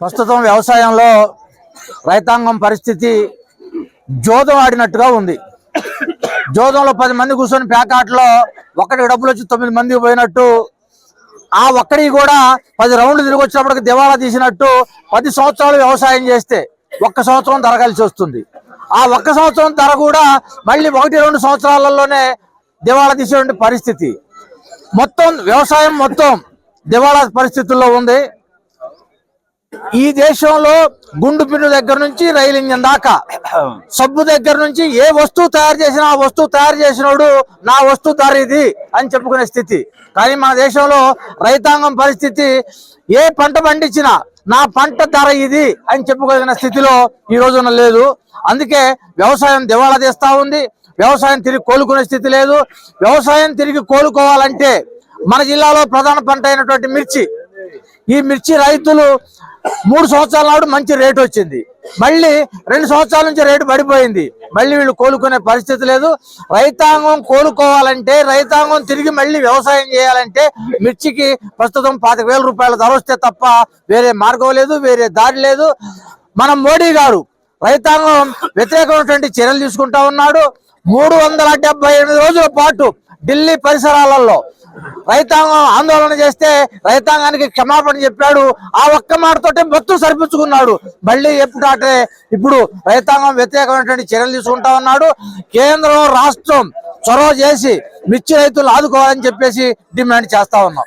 ప్రస్తుతం వ్యవసాయంలో రైతాంగం పరిస్థితి జోదం ఆడినట్టుగా ఉంది. జోదంలో పది మంది కూర్చొని ప్యాకాట్లో ఒక్కడికి డబ్బులు వచ్చి తొమ్మిది మందికి పోయినట్టు ఆ ఒక్కడికి కూడా పది రౌండ్లు తిరిగి వచ్చినప్పటికి దివాళా తీసినట్టు పది సంవత్సరాలు వ్యవసాయం చేస్తే ఒక్క సంవత్సరం ధర కలిసి వస్తుంది. ఆ ఒక్క సంవత్సరం ధర కూడా మళ్ళీ ఒకటి రెండు సంవత్సరాలలోనే దివాళా తీసేటువంటి పరిస్థితి. మొత్తం వ్యవసాయం మొత్తం దివాళా పరిస్థితుల్లో ఉంది. ఈ దేశంలో గుండు పిండు దగ్గర నుంచి రైలు ఇంజన్ దాకా సబ్బు దగ్గర నుంచి ఏ వస్తువు తయారు చేసినా ఆ వస్తువు తయారు చేసినోడు నా వస్తువు ధర ఇది అని చెప్పుకునే స్థితి. కానీ మన దేశంలో రైతాంగం పరిస్థితి ఏ పంట పండించినా నా పంట ధర ఇది అని చెప్పుకోగలిగిన స్థితిలో ఈ రోజున లేదు. అందుకే వ్యవసాయం దివాళా తీస్తా ఉంది. వ్యవసాయం తిరిగి కోలుకునే స్థితి లేదు. వ్యవసాయం తిరిగి కోలుకోవాలంటే మన జిల్లాలో ప్రధాన పంట అయినటువంటి మిర్చి. ఈ మిర్చి రైతులు మూడు సంవత్సరాల నాడు మంచి రేటు వచ్చింది. మళ్ళీ రెండు సంవత్సరాల నుంచి రేటు పడిపోయింది. మళ్ళీ వీళ్ళు కోలుకునే పరిస్థితి లేదు. రైతాంగం కోలుకోవాలంటే రైతాంగం తిరిగి మళ్ళీ వ్యవసాయం చేయాలంటే మిర్చికి ప్రస్తుతం పాతిక వేల రూపాయల ధర వస్తే తప్ప వేరే మార్గం లేదు వేరే దారి లేదు. మన మోడీ గారు రైతాంగం వ్యతిరేకమైనటువంటి చర్యలు తీసుకుంటా ఉన్నాడు. మూడు వందల డెబ్బై ఎనిమిది రోజుల పాటు ఢిల్లీ పరిసరాలలో రైతాంగం ఆందోళన చేస్తే రైతాంగానికి క్షమాపణ చెప్పాడు. ఆ ఒక్క మాటతోటే మొత్తం సరిపించుకున్నాడు మళ్ళీ ఎప్పుడాటే ఇప్పుడు రైతాంగం వ్యతిరేకమైనటువంటి చర్యలు తీసుకుంటా ఉన్నాడు. కేంద్రం రాష్ట్రం చొరవ చేసి మిర్చి రైతులు ఆదుకోవాలని చెప్పేసి డిమాండ్ చేస్తా ఉన్నాం.